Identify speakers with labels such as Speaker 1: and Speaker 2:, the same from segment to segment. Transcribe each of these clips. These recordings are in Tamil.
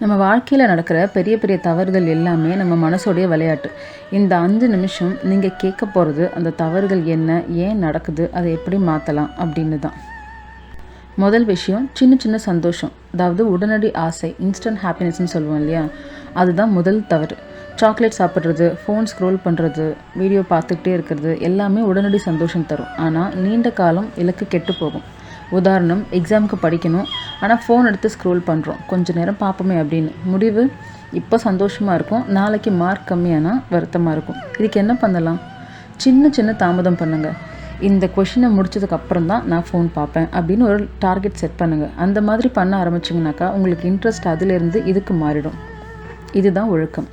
Speaker 1: நம்ம வாழ்க்கையில் நடக்கிற பெரிய பெரிய தவறுகள் எல்லாமே நம்ம மனசோடைய விளையாட்டு. இந்த அஞ்சு நிமிஷம் நீங்கள் கேட்க போகிறது அந்த தவறுகள் என்ன ஏன் நடக்குது அதை எப்படி மாற்றலாம் அப்படின்னு தான். முதல் விஷயம் சின்ன சின்ன சந்தோஷம். அதாவது உடனடி ஆசை இன்ஸ்டன்ட் ஹாப்பினஸ்ன்னு சொல்லுவோம் இல்லையா? அதுதான் முதல் தவறு. சாக்லேட் சாப்பிட்றது ஃபோன் ஸ்க்ரோல் பண்ணுறது வீடியோ பார்த்துக்கிட்டே இருக்கிறது எல்லாமே உடனடி சந்தோஷம் தரும். ஆனால் நீண்ட காலம் இலக்கு கெட்டு போகும். உதாரணம் எக்ஸாமுக்கு படிக்கணும். ஆனால் ஃபோன் எடுத்து ஸ்க்ரோல் பண்ணுறோம் கொஞ்ச நேரம் பார்ப்போமே அப்படின்னு. முடிவு இப்போ சந்தோஷமாக இருக்கும். நாளைக்கு மார்க் கம்மியானால் வருத்தமாக இருக்கும். இதுக்கு என்ன பண்ணலாம்? சின்ன சின்ன தாமதம் பண்ணுங்கள் இந்த கொஷினை முடிச்சதுக்கப்புறம் தான் நான் ஃபோன் பார்ப்பேன் அப்படின்னு ஒரு டார்கெட் செட் பண்ணுங்கள் அந்த மாதிரி பண்ண ஆரம்பிச்சிங்கனாக்கா உங்களுக்கு இன்ட்ரெஸ்ட் அதிலிருந்து இதுக்கு மாறிடும். இதுதான் ஒழுக்கம்.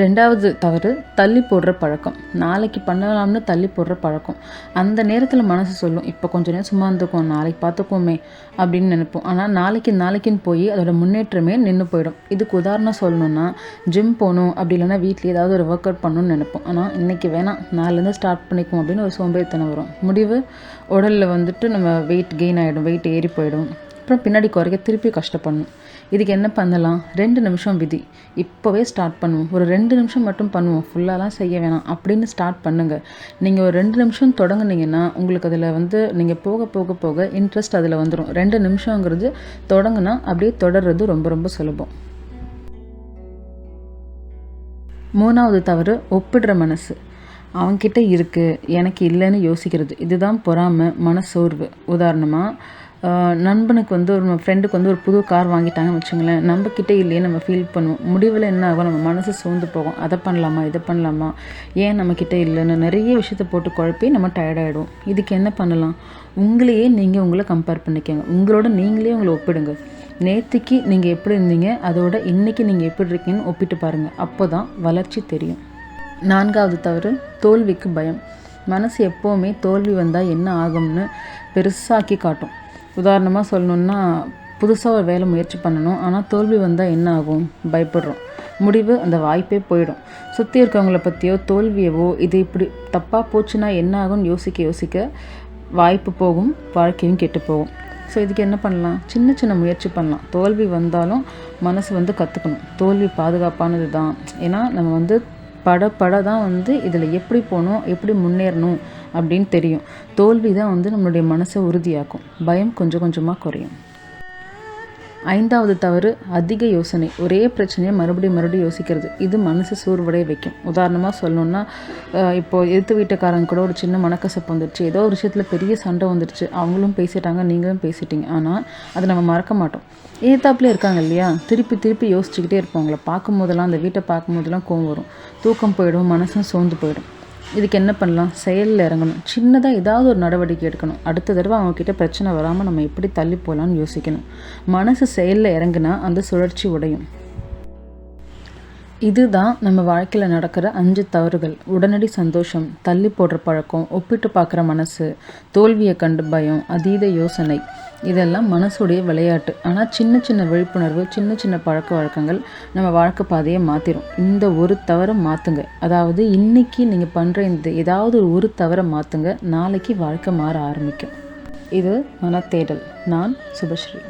Speaker 1: ரெண்டாவது தவறு தள்ளி போடுற பழக்கம். நாளைக்கு பண்ணலாம்னு தள்ளி போடுற பழக்கம். அந்த நேரத்தில் மனசு சொல்லும் இப்போ கொஞ்ச நேரம் சும்மா இருந்துக்கும் நாளைக்கு பார்த்துக்கோமே அப்படின்னு நினைப்போம். ஆனால் நாளைக்கு நாளைக்குன்னு போய் அதோட முன்னேற்றமே நின்று போயிடும். இதுக்கு உதாரணம் சொல்லணும்னா ஜிம் போகணும் அப்படி இல்லைன்னா வீட்டில் ஏதாவது ஒரு ஒர்க் அவுட் பண்ணணும்னு நினைப்போம். ஆனால் இன்றைக்கி வேணாம். நாலுலேருந்து ஸ்டார்ட் பண்ணிக்குவோம் அப்படின்னு ஒரு சோம்பேறித்தனம் வரும். முடிவு? உடலில் வந்துட்டு நம்ம வெயிட் கெயின் ஆகிடும் வெயிட் ஏறி போயிடும். அப்புறம் பின்னாடி குறைக்க திருப்பி கஷ்டப்படணும். இதுக்கு என்ன பண்ணலாம்? ரெண்டு நிமிஷம் விதி. இப்போவே ஸ்டார்ட் பண்ணுவோம். ஒரு ரெண்டு நிமிஷம் மட்டும் பண்ணுவோம். ஃபுல்லாலாம் செய்ய வேணாம். அப்படின்னு ஸ்டார்ட் பண்ணுங்கள் நீங்கள் ஒரு ரெண்டு நிமிஷம் தொடங்குனீங்கன்னா உங்களுக்கு அதில் வந்து நீங்கள் போக போக போக இன்ட்ரெஸ்ட் அதில் வந்துடும் ரெண்டு நிமிஷங்கிறது தொடங்கினா அப்படியே தொடர்றது ரொம்ப ரொம்ப சுலபம். மூணாவது தவறு ஒப்பிடுற மனசு. அவன்கிட்ட இருக்குது எனக்கு இல்லைன்னு யோசிக்கிறது. இதுதான் பொறாமை மனசோர்வு. உதாரணமாக நண்பனுக்கு வந்து ஒரு ஃப்ரெண்டுக்கு வந்து ஒரு புது கார் வாங்கிட்டாங்கன்னு வச்சுங்களேன் நம்மக்கிட்ட இல்லையே நம்ம ஃபீல் பண்ணுவோம். முடிவில் என்ன ஆகும்? நம்ம மனசு சோர்ந்து போகும். அதை பண்ணலாமா? இதை பண்ணலாமா? ஏன் நம்மக்கிட்ட இல்லைன்னு நிறைய விஷயத்தை போட்டு குழப்பி நம்ம டயர்டாகிடும் இதுக்கு என்ன பண்ணலாம்? உங்களையே நீங்கள் உங்களை கம்பேர் பண்ணிக்கோங்க. உங்களோட நீங்களே உங்களை ஒப்பிடுங்க. நேற்றுக்கு நீங்கள் எப்படி இருந்தீங்க? அதோட இன்றைக்கி நீங்கள் எப்படி இருக்கீங்கன்னு ஒப்பிட்டு பாருங்கள் அப்போ தான் வளர்ச்சி தெரியும். நான்காவது தவறு தோல்விக்கு பயம். மனசு எப்போவுமே தோல்வி வந்தால் என்ன ஆகும்னு பெருசாக்கி காட்டும். உதாரணமாக சொல்லணுன்னா புதுசாக ஒரு வேலை முயற்சி பண்ணணும். ஆனால் தோல்வி வந்தால் என்ன ஆகும்? பயப்படுறோம். முடிவு அந்த வாய்ப்பே போயிடும். சுற்றி இருக்கவங்கள பற்றியோ தோல்வியவோ இது இப்படி தப்பாக போச்சுன்னா என்ன ஆகும்னு யோசிக்க யோசிக்க வாய்ப்பு போகும் வாழ்க்கையும் கெட்டு போகும். ஸோ இதுக்கு என்ன பண்ணலாம்? சின்ன சின்ன முயற்சி பண்ணலாம். தோல்வி வந்தாலும் மனசு வந்து கற்றுக்கணும் தோல்வி பாதுகாப்பானது தான் ஏன்னா நம்ம வந்து பட பட தான் வந்து இதில் எப்படி போகணும் எப்படி முன்னேறணும் அப்படின்னு தெரியும். தோல்வி தான் வந்து நம்மளுடைய மனசை உறுதியாக்கும். பயம் கொஞ்சம் கொஞ்சமாக குறையும். ஐந்தாவது தவறு அதிக யோசனை. ஒரே பிரச்சனையை மறுபடியும் மறுபடியும் யோசிக்கிறது. இது மனசு சோர்வடைய வைக்கும். உதாரணமாக சொல்லணுன்னா இப்போது எதிர்த்து வீட்டுக்காரங்க கூட ஒரு சின்ன மனக்கசப்பு வந்துடுச்சு ஏதோ ஒரு விஷயத்தில் பெரிய சண்டை வந்துடுச்சு அவங்களும் பேசிட்டாங்க நீங்களும் பேசிட்டீங்க. ஆனால் அதை நம்ம மறக்க மாட்டோம். ஏத்தாப்புலேயே இருக்காங்க இல்லையா? திருப்பி திருப்பி யோசிச்சுக்கிட்டே இருப்போம் அவங்கள பார்க்கும் போதெல்லாம் அந்த வீட்டை பார்க்கும் போதெல்லாம் கோவம் வரும். தூக்கம் போயிடும் மனசும் சோர்ந்து போயிடும். இதுக்கு என்ன பண்ணலாம்? செயலில் இறங்கணும். சின்னதாக ஏதாவது ஒரு நடவடிக்கை எடுக்கணும். அடுத்த தடவை அவங்கக்கிட்ட பிரச்சனை வராமல் நம்ம எப்படி தள்ளி போகலான்னு யோசிக்கணும். மனசு செயலில் இறங்குனா அந்த சுழற்சி உடையும். இதுதான் நம்ம வாழ்க்கையில் நடக்கிற அஞ்சு தவறுகள். உடனடி சந்தோஷம் தள்ளி போடுற பழக்கம் ஒப்பிட்டு பார்க்குற மனசு தோல்வியை கண்டு பயம் அதீத யோசனை. இதெல்லாம் மனசுடைய விளையாட்டு. ஆனால் சின்ன சின்ன விழிப்புணர்வு சின்ன சின்ன பழக்க வழக்கங்கள் நம்ம வாழ்க்கை பாதையை மாற்றிடும் இந்த ஒரு தவறை மாற்றுங்க அதாவது இன்றைக்கி நீங்கள் பண்ணுற இந்த ஏதாவது ஒரு ஒரு தவறை மாற்றுங்க நாளைக்கு வாழ்க்கை மாற ஆரம்பிக்கும். இது மனத்தேடல். நான் சுபஸ்ரீ.